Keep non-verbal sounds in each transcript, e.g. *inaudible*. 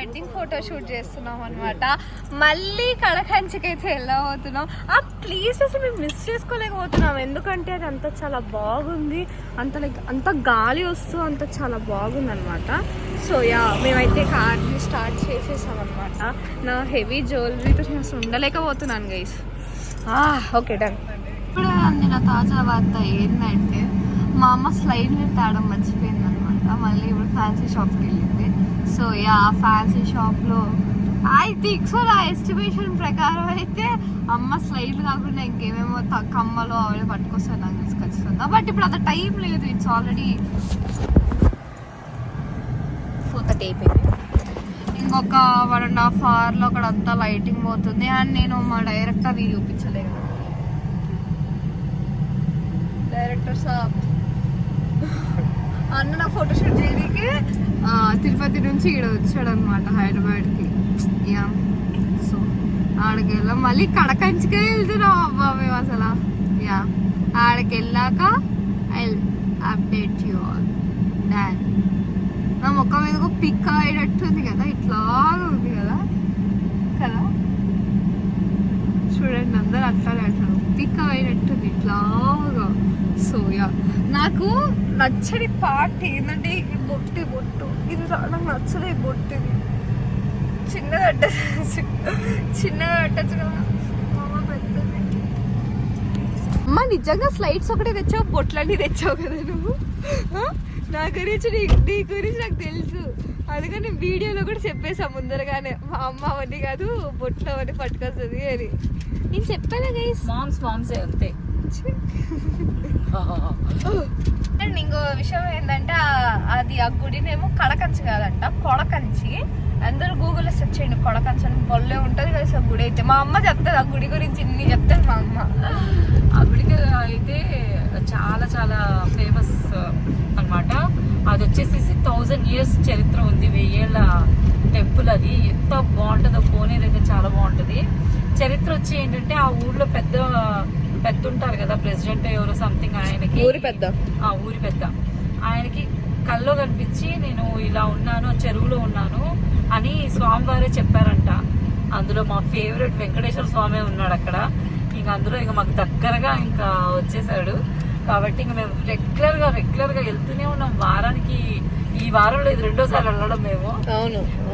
Wedding photo shoot చేస్తున్నాం అనమాట మళ్ళీ కడకంచికి అయితే వెళ్ళబోతున్నాం ఆ ప్లీజ్ అసలు మేము మిస్ చేసుకోలేకపోతున్నాం. ఎందుకంటే అది అంత చాలా బాగుంది. అంత లైక్ అంత గాలి వస్తూ అంత చాలా బాగుంది అనమాట సో యా మేమైతే కార్ని స్టార్ట్ చేసేసాం అనమాట నా హెవీ జ్యువెలరీతో నేను అసలు ఉండలేకపోతున్నాను గైస్ ఓకే డన్ ఇప్పుడు అందిన తాజా వార్త ఏంటంటే మా అమ్మ స్లైడ్ మీద తేడం మర్చిపోయింది. మళ్ళీ ఇప్పుడు ఫ్యాన్సీ షాప్కి వెళ్ళింది. సో యా ఫ్యాన్సీ షాప్లో ఐ థింక్ సో నా ఎస్టిమేషన్ ప్రకారం అయితే అమ్మ స్లైడ్లు కాకుండా ఇంకేమేమో త- కమ్మలు అవి పట్టుకొస్తాను నాకు తెలిసి ఖచ్చితంగా. బట్ ఇప్పుడు అంత టైం లేదు ఇట్స్ ఆల్రెడీ ఫోర్ థర్టీ అయిపోయింది. ఇంకొక వన్ అండ్ హాఫ్ అవర్లో అక్కడ అంతా లైటింగ్ పోతుంది. అండ్ నేను మా డైరెక్టర్ని చూపించలేదు. డైరెక్టర్ సాబ్. అన్న నా ఫోటోషూట్ చేయడానికి తిరుపతి నుంచి ఇక్కడ వచ్చాడు అనమాట హైదరాబాద్కి. యా. సో ఆడికి వెళ్ళాం మళ్ళీ కడకంచికే వెళ్తున్నాం అబ్బా మేము అసలు. యా. ఆడికి వెళ్ళాక ఐ అప్డేట్ యూ ఆల్ డాన్ నా మొక్క మీద పిక్ అయ్యేటట్టుంది కదా ఇట్లాగా ఉంది కదా. కదా? చూడండి అందరు అట్లానే అంటారు పిక్ అయినట్టుంది ఇట్లాగా. సో యా నాకు నచ్చని పార్ట్ ఏంటంటే ఈ బొట్టి బొట్టు. ఇది నాకు నచ్చలే ఈ బొట్టు ఇది చిన్నగా అట్టచ్చు చిన్నగా అట్టచ్చు కదా మామ పెద్దది. అమ్మ నిజంగా స్లైడ్స్ ఒకటే తెచ్చావు బొట్లన్నీ తెచ్చావు కదా నువ్వు? నా గురించి నీ నీ గురించి నాకు తెలుసు. అందుకని వీడియోలో కూడా చెప్పేసా ముందరగానే. మా అమ్మ అవన్నీ కాదు బొట్లు అవన్నీ పట్టుకొస్తుంది అని. నేను చెప్పాను గైస్ మామ్స్ మామ్సే అంతే. అండ్ ఇంకో విషయం ఏంటంటే అది ఆ గుడినేమో కడకంచి కాదంట కొడకంచి. అందరూ గూగుల్లో సెర్చ్ చేయండి కొడకంచి అని బొల్లే ఉంటుంది కదా ఆ గుడి అయితే. మా అమ్మ చెప్తుంది ఆ గుడి గురించి ఇన్ని చెప్తుంది మా అమ్మ. ఆ గుడికి అయితే చాలా చాలా ఫేమస్ అన్నమాట. అది వచ్చేసేసి థౌజండ్ ఇయర్స్ చరిత్ర ఉంది వెయ్యేళ్ళ టెంపుల్ అది. ఎంత బాగుంటుందో కోనేరు అయితే చాలా బాగుంటుంది. చరిత్ర వచ్చి ఏంటంటే ఆ ఊళ్ళో పెద్ద పెద్ద ఉంటారు కదా ప్రెసిడెంట్ ఎవరో సంథింగ్ ఆయనకి. ఊరి పెద్ద. ఆ ఊరి పెద్ద. ఆయనకి కల్లో కనిపించి నేను ఇలా ఉన్నాను చెరువులో ఉన్నాను అని స్వామివారే చెప్పారంట. అందులో మా ఫేవరెట్ వెంకటేశ్వర స్వామి ఉన్నాడు అక్కడ. ఇంకా అందులో ఇంకా మాకు దగ్గరగా ఇంకా వచ్చేసాడు. కాబట్టి ఇంకా మేము రెగ్యులర్గా రెగ్యులర్గా వెళ్తూనే ఉన్నాం. వారానికి ఈ వారంలో ఇది రెండోసారి వెళ్ళడం మేము.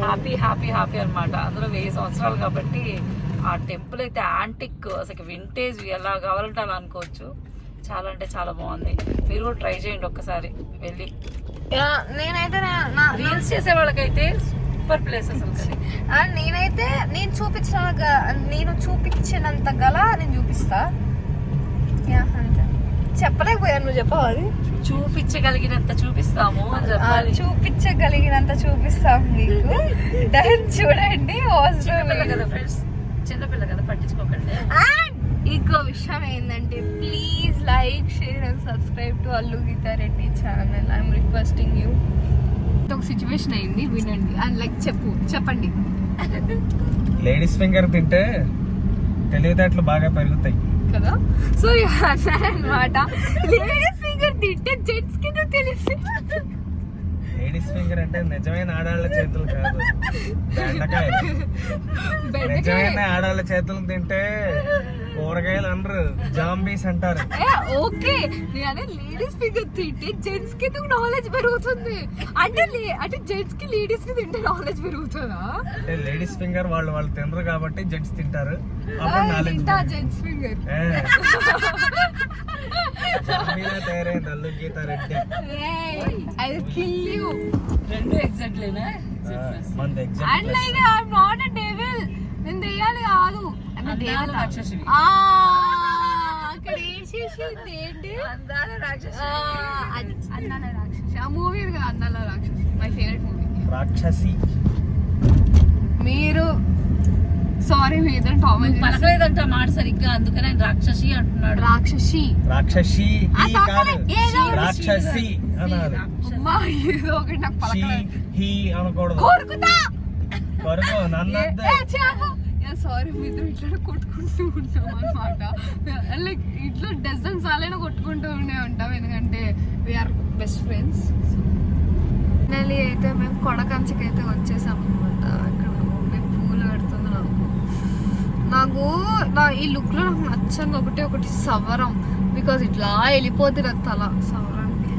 హ్యాపీ హ్యాపీ హ్యాపీ అన్నమాట. అందులో వెయ్యి సంవత్సరాలు కాబట్టి ఆ టెంపుల్ అయితే యాంటిక్ అసలు వింటేజ్ ఎలా కావాలంటే అలా అనుకోవచ్చు. చాలా అంటే చాలా బాగుంది. మీరు కూడా ట్రై చేయండి ఒక్కసారి వెళ్ళి. నేనైతే రీల్స్ చేసే వాళ్ళకైతే సూపర్ ప్లేస్ అసలు. ఆ, నేనైతే నేను చూపించిన నేను చూపించినంత గల నేను చూపిస్తా. చెప్పలేకపోయాను నువ్వు చెప్పవాలి చూపించగలిగినంత చూపిస్తాము చూపించగలిగినంత *laughs* చూపిస్తాం మీకు. డన్ చూడండి అవసరం కదా ఫ్రెండ్స్ చిన్నపిల్ల కదా పట్టించుకోకండి. ఇంకో విషయం ఏంటంటే please like share and subscribe to Allu Geeta Reddy channel I'm requesting you ఒక సిచ్యువేషన్ అయింది వినండి. అండ్ లైక్ చెప్పు చెప్పండి. లేడీస్ ఫింగర్ తింటే తెలివితేటలు బాగా పెరుగుతాయి. కదా? సో అన్నమాట లేడీస్ ఫింగర్ తింటే జెంట్స్కి తెలిసి లేడీస్ ఫింగర్ అంటే నిజమైన ఆడాళ్ళ చేతులు కాదు. బెండకాయలు నిజమైన ఆడాళ్ళ చేతులు తింటే కూరగాయలు అనరు జాంబీస్ అంటారు. ఓకే. నేను అదే లేడీస్ ఫింగర్ తింటే జెంట్స్కి నాలెడ్జ్ పెరుగుతుంది? అంటే లే- అంటే జెంట్స్కి లేడీస్కి తింటే నాలెడ్జ్ పెరుగుతుందా? అంటే లేడీస్ ఫింగర్ వాళ్ళు వాళ్ళు తినరు కాబట్టి జెంట్స్ తింటారు. అప్పుడు నాలెడ్జ్ తింటా జెంట్స్ ఫింగర్ తయారైంది Allu Geeta Reddy I kill you రెండు ఎగ్జాక్ట్ లేనా? ఆ, మనది and like I'm not a devil నేను దెయ్యాలి కాదు I'm a అందాల దేవత. రాక్షసివి. ఆ, అక్కడ వేసేసింది ఏంటి? అందాల రాక్షసి ఆ, అది అందాల రాక్షసి. ఆ మూవీ అందాల రాక్షసి. మై ఫేవరెట్ మూవీ రాక్షసి. మీరు సారీ మీ ఇద్దరు టామల్ పలకలేదంట మాట సరిగ్గా అందుకని ఆయన రాక్షసి అంటున్నాడు. రాక్షసి. రాక్షసి రాక్షసి. ఏదో ఒకటి నాకు పలకలేదు. కోరుకుతా! కొరకు నన్ను సారీ మీ ఇద్దరు ఇట్లా కొట్టుకుంటూ ఉంటాం అనమాట లైక్ ఇట్లా డజన్ సార్లైనా కొట్టుకుంటూ ఉండే ఉంటాం. ఎందుకంటే వీఆర్ బెస్ట్ ఫ్రెండ్స్ ఫైనలీ అయితే మేము కొడకంచికి అయితే వచ్చేసాం అనమాట అక్కడ మమ్మీ పూలు పెడుతుంది నాకు. నాకు నా ఈ లుక్లో నాకు నచ్చంది ఒకటి ఒకటి సవరం. బికాజ్ ఇట్లా వెళ్ళిపోతుంది నాకు తల సవరానికి.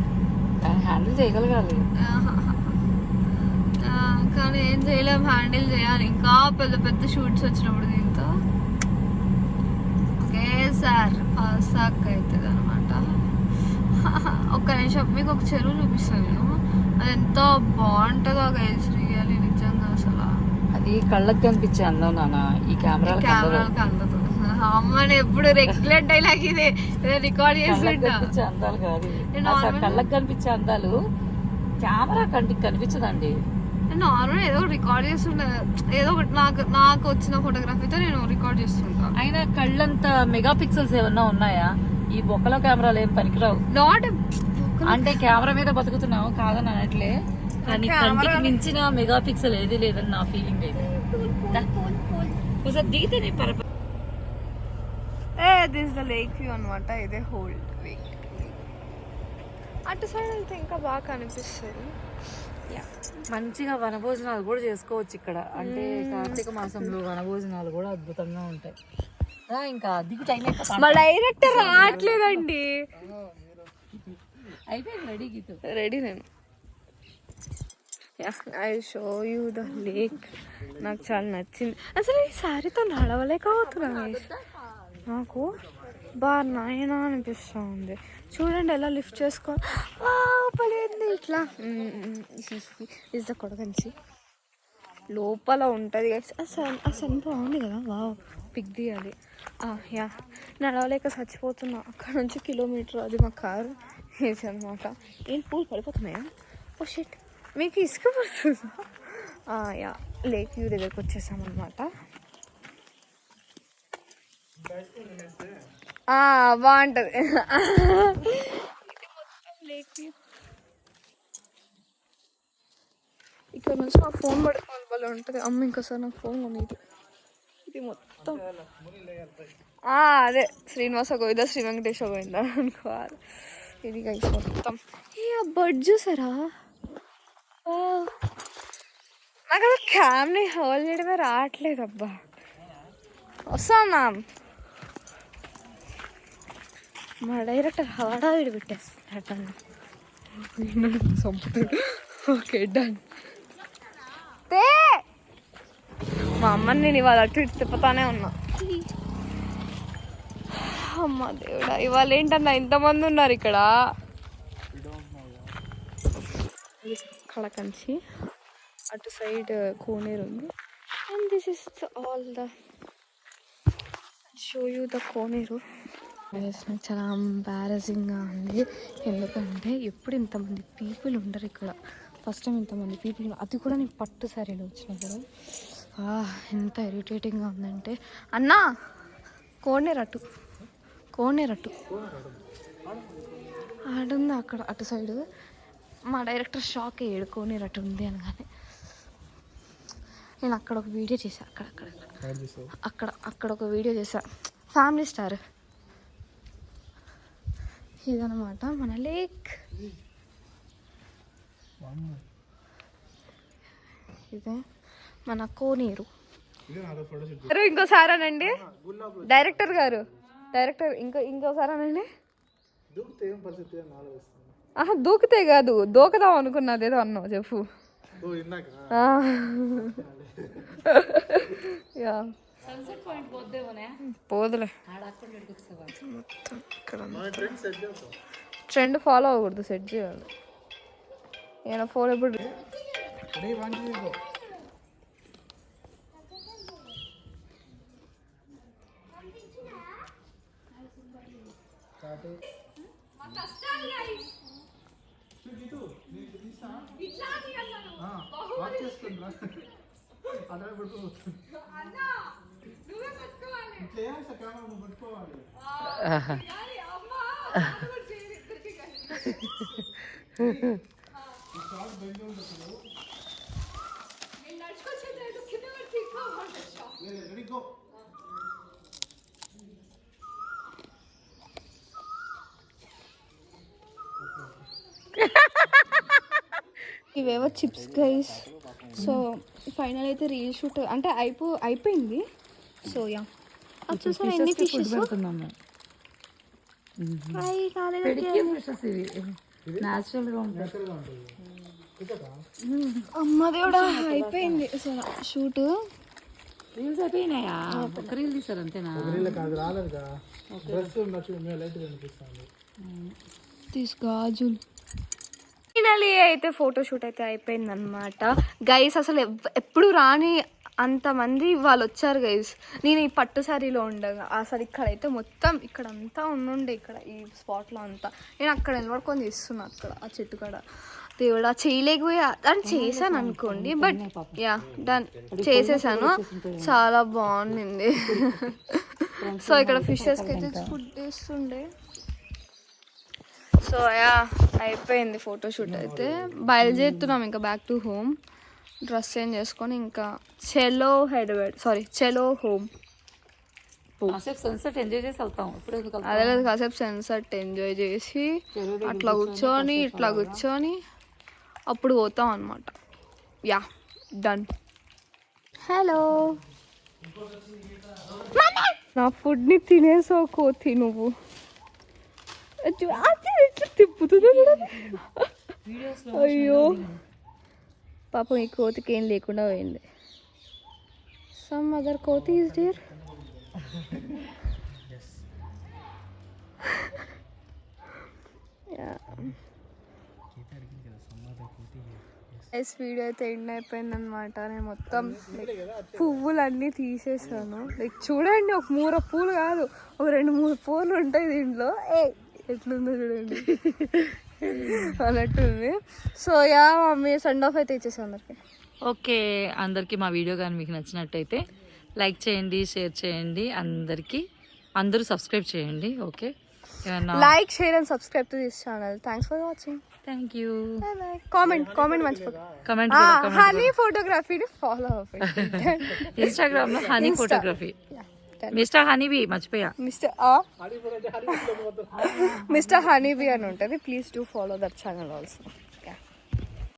హ్యాండిల్ చేయగలగాలి. ఆహాహా. కానీ ఏం చేయలేం హ్యాండిల్ చేయాలి. ఇంకా పెద్ద పెద్ద షూట్స్ వచ్చినప్పుడు దీంతో. ఓకే సార్ ఫాస్ట్ అవుతుంది అనమాట *laughs* ఒక్క నిమిషం మీకు ఒక చెరువు చూపిస్తాను నేను. అది ఎంత బాగుంటుందో గైస్ రియల్లీ నిజంగా అసలు. అది కళ్ళకి కనిపించే అందం నాన్న. ఈ కెమెరాలు కెమెరాకి అందదు. అమ్మని ఎప్పుడు రెగ్యులర్ డైలాగ్ ఇదే. రికార్డ్ చేస్తుంటా అందాలు కాదు. నేను కళ్ళకి కనిపించే అందాలు కెమెరా కంటికి కనిపించదండి. నేను నార్మల్ ఏదో రికార్డ్ చేస్తుంటా ఏదో ఒకటి నాకు నాకు వచ్చిన ఫోటోగ్రఫీతో నేను రికార్డ్ చేస్తుంటా. అయినా కళ్ళంత మెగా పిక్సెల్స్ ఏమన్నా ఉన్నాయా? ఈ బొక్కలో కెమెరాలు ఏం పనికిరావు. నాట్ అంటే కెమెరా మీద బతుకుతున్నావు కాదని అనట్లే. కానీ కంటికి మించిన మెగా పిక్సెల్ ఏది లేదని నా ఫీలింగ్ అయితే. ఒకసారి దిగితేనే పరప ఏ దిస్ ద లేక్ వ్యూ అనమాట ఇదే హోల్డ్ అటు సైడ్ వెళ్తే ఇంకా బాగా కనిపిస్తుంది. మంచిగా వనభోజనాలు కూడా చేసుకోవచ్చు ఇక్కడ. అంటే కార్తీక మాసంలో వనభోజనాలు కూడా అద్భుతంగా ఉంటాయి. ఇంకా దిగు టైం మా డైరెక్టర్ రావట్లేదండి. అయిపోయింది రెడీ గీతు. రెడీ నేను. I show you the lake నాకు చాలా నచ్చింది. అసలు ఈ శారీతో నడవలేకపోతున్నా. నాకు బాగా నాయనా అనిపిస్తూ ఉంది చూడండి ఎలా లిఫ్ట్ చేసుకో లోపలేంది ఇట్లా. ఇస్ ద కొడకంచి లోపల ఉంటుంది ఆ సన్ ఆ సన్ బాగుంది కదా. వావ్. పిక్ తీయాలి ఆ, యా. నడవలేక చచ్చిపోతున్నా. అక్కడ నుంచి కిలోమీటర్ అది మా కారు వేసి అనమాట ఏం పూలు పడిపోతున్నాయా? ఓ షిట్ మీకు ఇసుక పడుతుందా? యా. లేక్ వ్యూ దగ్గరకు వచ్చేసామన్నమాట బాగుంటుంది *laughs* లేక్ వ్యూ ఇక్కడ నా ఫోన్ పడుకోవాలి వాళ్ళు ఉంటుంది. అమ్మ ఇంకోసారి నాకు ఫోన్ కొనేది ఇది మొత్తం. అదే శ్రీనివాస గోవింద శ్రీ వెంకటేశ్వర పోయిందా అనుకోవాలి. ఇది కలిసి మొత్తం. ఏ ఆ బర్డ్ చూసారా? నాకు అసలు క్యామ్ని హోల్ చేయడమే రావట్లేదు అబ్బా వస్తానా? మా డైరెక్టర్ హడావిడి విడిపెట్టేస్తాను *laughs* చంపుతాడు ఓకే డన్ తే మా అమ్మని నేను ఇవాళ అటు ఇటు తిప్పుతానే ఉన్నా. అమ్మ దేవుడా ఇవాళ ఏంటన్నా ఇంతమంది ఉన్నారు ఇక్కడ? కళకంచి అటు సైడ్ కోనేరు ఉంది. And this is all the show you the కోనేరు. నాకు చాలా ఎంబారసింగ్గా ఉంది. ఎందుకంటే ఎప్పుడు ఇంతమంది పీపుల్ ఉండరు ఇక్కడ. ఫస్ట్ టైం ఇంతమంది పీపుల్ అది కూడా నేను పట్టు సారీలో వచ్చినప్పుడు. ఎంత ఇరిటేటింగ్గా ఉందంటే అన్నా కోనేరు అటు కోనేరు అటు ఆడుంది అక్కడ అటు సైడ్ మా డైరెక్టర్ షాక్ అయ్యాడు కోనేరు అటు ఉంది అనగానే. నేను అక్కడ ఒక వీడియో చేశా అక్కడ అక్కడ అక్కడ. అక్కడ అక్కడ ఒక వీడియో చేశా. ఫ్యామిలీ స్టార్ ఇదనమాట మన లేక్ ఇదే మన కోనేరు. ఇంకోసారి అనండి డైరెక్టర్ గారు. డైరెక్టర్ ఇంకో ఇంకోసారి అనండి ఆహా దూకితే కాదు. దూకదాం అనుకున్నది ఏదో అన్నావు చెప్పు. ఆ. యా. సన్సెట్ పాయింట్ పోద్దేమోనే? పోదులే. ట్రెండ్ ఫాలో అవ్వకూడదు సెట్ చేయాలి. నేను ఫోన్ ఎప్పుడు అదే పట్టుకోవాలి. ఇవేవో చిప్స్ గైస్ సో ఫైనల్ అయితే రీల్ షూట్ అంటే అయిపో అయిపోయింది. సో యా చూసాను ఎన్ని ఫిషెస్ న్యాచురల్గా ఉంటుంది అమ్మ దేవుడా అయిపోయింది. షూట్. రీల్స్ అయిపోయినాయా? ఒక రీల్ తీసారు అంతేనా ఫైనలీ అయితే ఫోటోషూట్ అయితే అయిపోయింది అనమాట గైస్ అసలు ఎవ్- ఎప్పుడు రాని అంతమంది వాళ్ళు వచ్చారు గైస్ నేను ఈ పట్టు శారీలో ఉండగా అసలు ఇక్కడైతే మొత్తం ఇక్కడ అంతా ఉండుండే ఇక్కడ ఈ స్పాట్లో అంతా. నేను అక్కడ నిలబడుకొని తీస్తున్నా అక్కడ ఆ చెట్టు కాడ. దేవుడా చేయలేకపోయా దాన్ని చేశాను అనుకోండి బట్ యా దాన్ని చేసేసాను. చాలా బాగుంది సో ఇక్కడ ఫిషెస్కి అయితే ఫుడ్ వేస్తుండే సో యా అయిపోయింది ఫోటోషూట్ అయితే. బయలుదేరుతున్నాం ఇంకా back to home dress change చేసుకొని ఇంకా చెలో హెడ్ సారీ చెలో హోమ్ సన్సెట్ ఎంజాయ్ చేసి వెళ్తాం? అదే లేదు కాసేపు సన్సెట్ ఎంజాయ్ చేసి అట్లా కూర్చొని ఇట్లా కూర్చొని అప్పుడు పోతాం అనమాట యా డన్. హలో. నా ఫుడ్ని తినేసావు కోతి నువ్వు. అచ్చు- అది ఎట్లా తిప్పుతుందో. అయ్యో. పాపం ఈ కోతికి ఏం లేకుండా పోయింది. సమ్ అదర్ కోతి ఈస్ డియర్ *laughs* ఎస్ వీడియో అయితే ఎండ్ అయిపోయింది అనమాట నేను మొత్తం పువ్వులన్నీ తీసేసాను. లైక్ చూడండి ఒక మూర పూలు కాదు ఒక రెండు మూడు పూలు ఉంటాయి దీంట్లో. ఏ ఎట్లుందో చూడండి. *laughs* అన్నట్టుంది. So yeah mummy send off అయితే ఇచ్చేసాను అందరికి. ఓకే అందరికీ మా వీడియో కానీ మీకు నచ్చినట్టయితే లైక్ చేయండి షేర్ చేయండి. అందరికీ అందరూ సబ్స్క్రైబ్ చేయండి okay? Like share and subscribe to this channel thanks for watching thank you comment comment మర్చిపోక comment Honey ఫోటోగ్రఫీని ఫాలో అవ్వండి ఇన్స్టాగ్రామ్లో హనీ ఫోటోగ్రఫీ మిస్టర్ హనీబీ మర్చిపోయా? మిస్టర్ మిస్టర్ హనీబీ అని ఉంటుంది. Please do follow that channel also